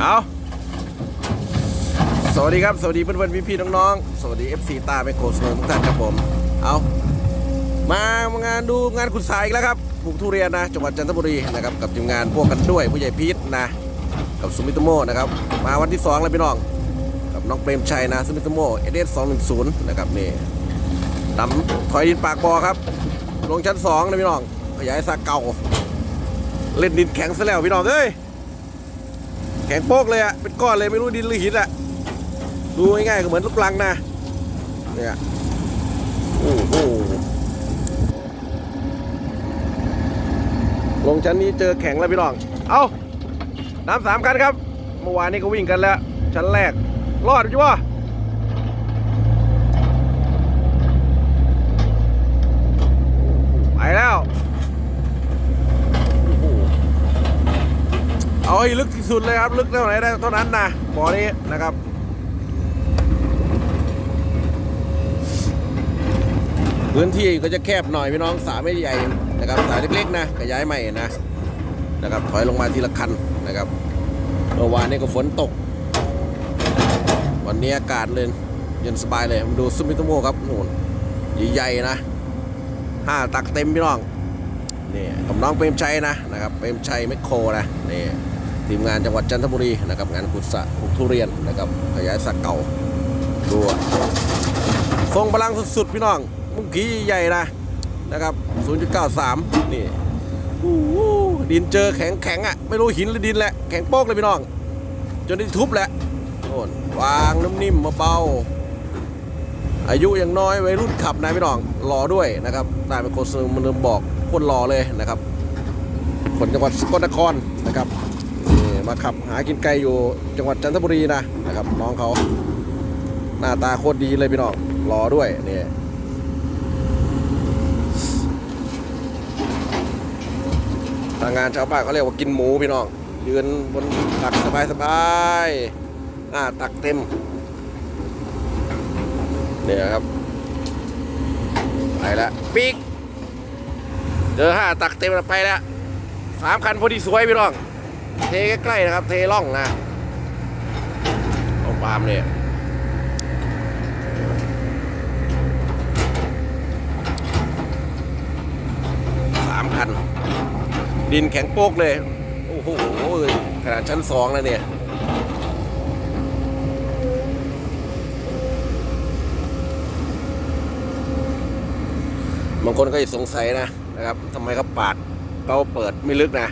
เอาสวัสดีครับ สวัสดีเพื่อนๆพี่ๆน้องๆ สวัสดี FC ตาไมโครสเมอร์ทุกท่านครับผม เอามางานดูงานขุดทรายอีกแล้วครับปลูกทุเรียนนะ จังหวัดจันทบุรีนะครับ กับทีมงานพวกกันด้วยผู้ใหญ่พีทนะ กับสุมิโตโมนะครับ มาวันที่สองแล้วพี่น้อง กับน้องเปรมชัยนะสุมิโตโมเอเดสสองหนึ่งศูนย์นะครับนี่ดำถอยดินปากบ่อครับ ลงชั้นสองนะพี่น้อง ขยายสาเก่า เล่นดินแข็งซะแล้วพี่น้องเอ้ย แข็งโป๊กเลยอะเป็นก้อนเลยไม่รู้ดินหรือหินอะดูง่ายๆก็เหมือนลูกลังนะเนี่ยโอ้โหลงชั้นนี้เจอแข็งแล้วพี่น้อง เอาน้ำสามกันครับ เมื่อวานนี้ก็วิ่งกันแล้ว ชั้นแรก รอดอยู่วะไปแล้วโอ้โห เอาให้ลึกที่สุดเลยครับ ลึกเท่าไหนได้เท่านั้นนะบ่อนี้นะครับพื้นที่ก็จะแคบหน่อยพี่น้องสาไม่ใหญ่นะครับสายเล็กๆนะขยายใหม่นะนะครับถอยลงมาทีละคันนะครับเมื่อวานนี้ก็ฝนตก วันนี้อากาศเลยเย็นสบายเลยมาดูซุมิโตโมครับนู่นใหญ่ๆนะห้าตักเต็มพี่น้องนี่กับน้องเปรมชัยนะนะครับเปรมชัยแมคโครนะนี่ ทีมงานจังหวัดจันทบุรีนะครับงานกุศลปลูกทุเรียนนะครับขยายสักเก่าดูอะทรงพลังสุดๆ พี่น้องมุ้งขี้ใหญ่นะนะครับ 0.93 นี่โอ้โหดินเจอแข็งแข็งๆอะ ไม่รู้หินหรือดินแหละ แข็งโป๊กเลยพี่น้อง จนได้ทุบแหละโน่นวางน้ำนิ่มเบาอายุยังน้อยวัยรุ่นขับนะพี่น้องรอด้วยนะครับตามเป็นโคซึมันเริ่มบอกคนรอเลยนะครับคนจังหวัดสกลนครนะครับ มาขับหากินไกลอยู่จังหวัดจันทบุรีนะนะครับน้องเขาหน้าตาโคตรดีเลยพี่น้องรอด้วยนี่ทางงานชาวบ้านเขาเรียกว่ากินหมูพี่น้องยืนบนตักสบายสบายๆอ่าตักเต็มเนี่ยครับไปแล้วปีกเจอห้าตักเต็มไปแล้วสามคันพอดีสวยพี่น้อง เทใกล้ๆนะครับ เทล่องนะเอาปาล์มเนี่ยสามคัน ดินแข็งโป๊กเลย โอ้โหขนาดชั้นสองแล้วเนี่ยบางคนก็จะสงสัยนะนะครับทำไมเขาปาดเขาเปิดไม่ลึกนะ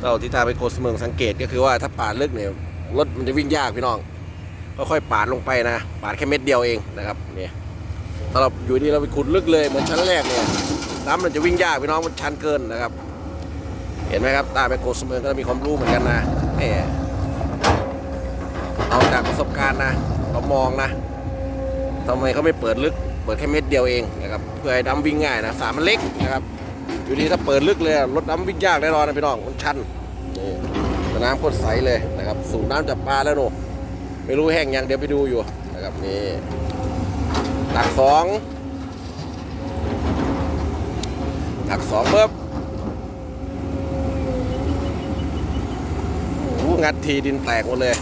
เท่าที่ทางไปโกสเมืองสังเกตก็คือว่าถ้าปาดลึกเนี่ยรถมันจะวิ่งยากพี่น้องค่อยๆปาดลงไปนะ ปาดแค่เม็ดเดียวเองนะครับเนี่ยถ้าเราอยู่ดีเราไปขุดลึกเลยเหมือนชั้นแรกเนี่ยน้ำมันจะวิ่งยากพี่น้องมันชันเกินนะครับ เห็นไหมครับตาไปโกสเมืองก็มีความรู้เหมือนกันนะแหมเอาจากประสบการณ์นะเรามองนะทำไมเขาไม่เปิดลึกเปิดแค่เม็ดเดียวเองนะครับเพื่อให้ดำวิ่งง่ายนะสามมันเล็กนะครับ อยู่ดีถ้าเปิดลึกเลยรถดำวิ่งยากแน่นอนนะพี่น้องมันชันนี่นามโคตรใสเลยนะครับ สูบน้ำจากปลาแล้วโนไม่รู้แห้งยังเดี๋ยวไปดูอยู่นะครับนี่ตักสองตักสองเพิ่มโอ้โหงัดทีดินแตกหมดเลย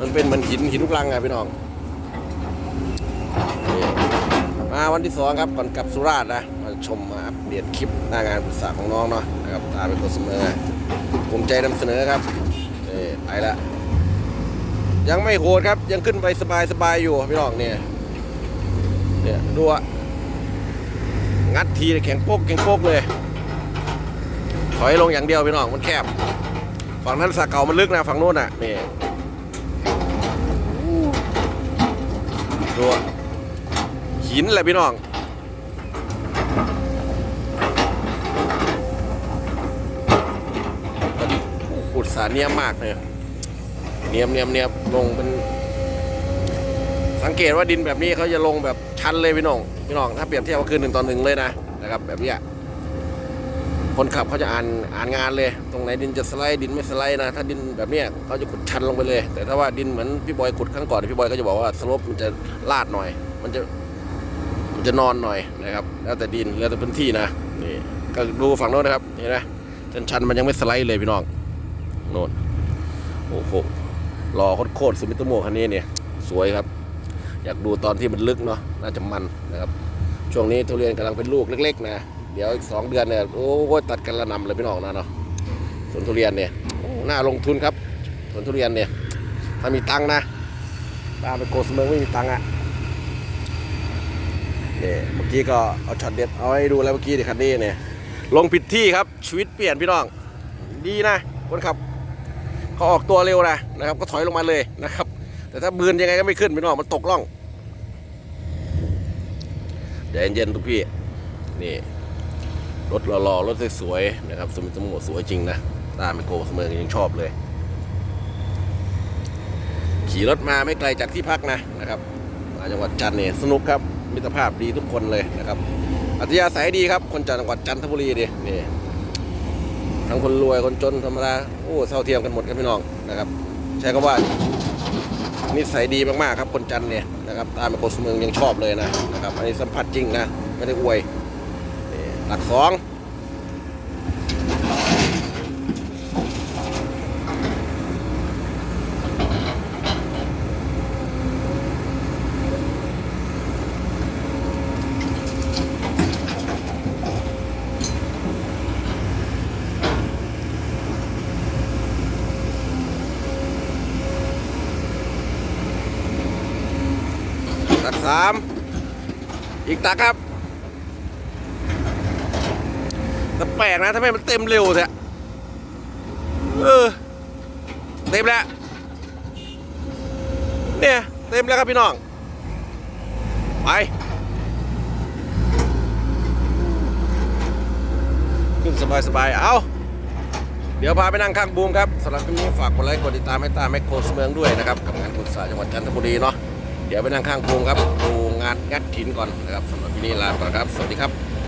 มันเป็นมือนหินหินลูกรังอะพี่น้อง มาวันที่สองครับก่อนกลับสุราษฎร์นะ ชมมาอัปเดตคลิปหน้างานปรึกษาของน้องเนาะนะครับตาเป็นคนเสมอภูมิใจนำเสนอครับนี่ไปละยังไม่โหดครับ ยังขึ้นไปสบายสบายอยู่พี่น้องเนี่ยเนี่ยดูอะงัดทีแข็งโป๊กแข็งโป๊กเลย ถอยลงอย่างเดียวพี่น้องมันแคบ ฝั่งนั้นสาเก่ามันลึกนะฝั่งโน้นอะนี่ดูหินแหละพี่น้อง ขุด สาเนียมมากเลยเนียมเนียมเนียมลงเป็น สังเกตว่าดินแบบนี้เขาจะลงแบบชันเลยพี่น้องพี่น้องถ้าเปรียบเทียบก็คือหนึ่งต่อหนึ่งเลยนะนะครับ แบบนี้คนขับเขาจะอ่านอ่านงานเลย ตรงไหนดินจะสไลด์ดินไม่สไลด์นะ ถ้าดินแบบนี้เขาจะขุดชันลงไปเลย แต่ถ้าว่าดินเหมือนพี่บอยขุดครั้งก่อนพี่บอยก็จะบอกว่าสลปมันจะลาดหน่อย มันจะมันจะนอนหน่อยนะครับ แล้วแต่ดินแล้วแต่พื้นที่นะนี่ก็ดูฝั่งโน้นนะครับเห็นไหมชันชันมันยังไม่สไลด์เลยพี่น้อง โน่นโอ้โหรอโคตรๆสมิตโมคันนี้เนี่ยสวยครับ อยากดูตอนที่มันลึกเนาะน่าจะมันนะครับ ช่วงนี้ทุเรียนกำลังเป็นลูกเล็ก ๆ นะ เดี๋ยวอีกสองเดือนเนี่ยโอ้โหตัดกันระนำเลยพี่น้องนะเนาะสวนทุเรียนเนี่ยน่าลงทุนครับสวนทุเรียนเนี่ยถ้ามีตังนะตามไปโกสเมืองไม่มีตังค์อะเนี่ยเมื่อกี้ก็เอาช็อตเด็ดเอาให้ดูแล้วเมื่อกี้ดิคันนี้เนี่ยลงผิดที่ครับชีวิตเปลี่ยนพี่น้อง ดีนะคนขับ เขาออกตัวเร็วนะนะครับ ก็ถอยลงมาเลยนะครับ แต่ถ้าบืนยังไงก็ไม่ขึ้นพี่น้องมันตกล่องใจเย็นทุกพี่นี่รถหล่อๆรถสวยๆนะครับสมิธโมสวยจริงนะตามไปโกสเมืองยังชอบเลย ขี่รถมาไม่ไกลจากที่พักนะนะครับมาจังหวัดจันทร์เนี่ยสนุกครับมิตรภาพดีทุกคนเลยนะครับอัธยาศัยดีครับ คนจังหวัดจันทบุรีดินี่ ทั้งคนรวยคนจนธรรมดาโอ้เท่าเทียมกันหมดครับพี่น้องนะครับ ใช้คำว่านิสัยดีมากๆครับคนจันเนี่ยนะครับตามไปโคสเมืองยังชอบเลยนะนะครับอันนี้สัมผัสจริงนะไม่ได้อวยหลักสอง สามอีกตักครับแต่แปลกนะทำไมมันเต็มเร็วแท้เออเต็มแล้วเนี่ยเต็มแล้วครับพี่น้อง ไปขึ้นสบายๆเอาเดี๋ยวพาไปนั่งข้างบูมครับสำหรับคลิปนี้ฝากกดไลค์กดติดตามให้ตามแมคโครสเมืองด้วยนะครับกับงานกุศลจังหวัดจันทบุรีเนาะ เดี๋ยวไปนั่งข้างโครงครับดูงานงัดหินก่อนนะครับสำหรับที่นี้ลาไปก่อนครับ สวัสดีครับ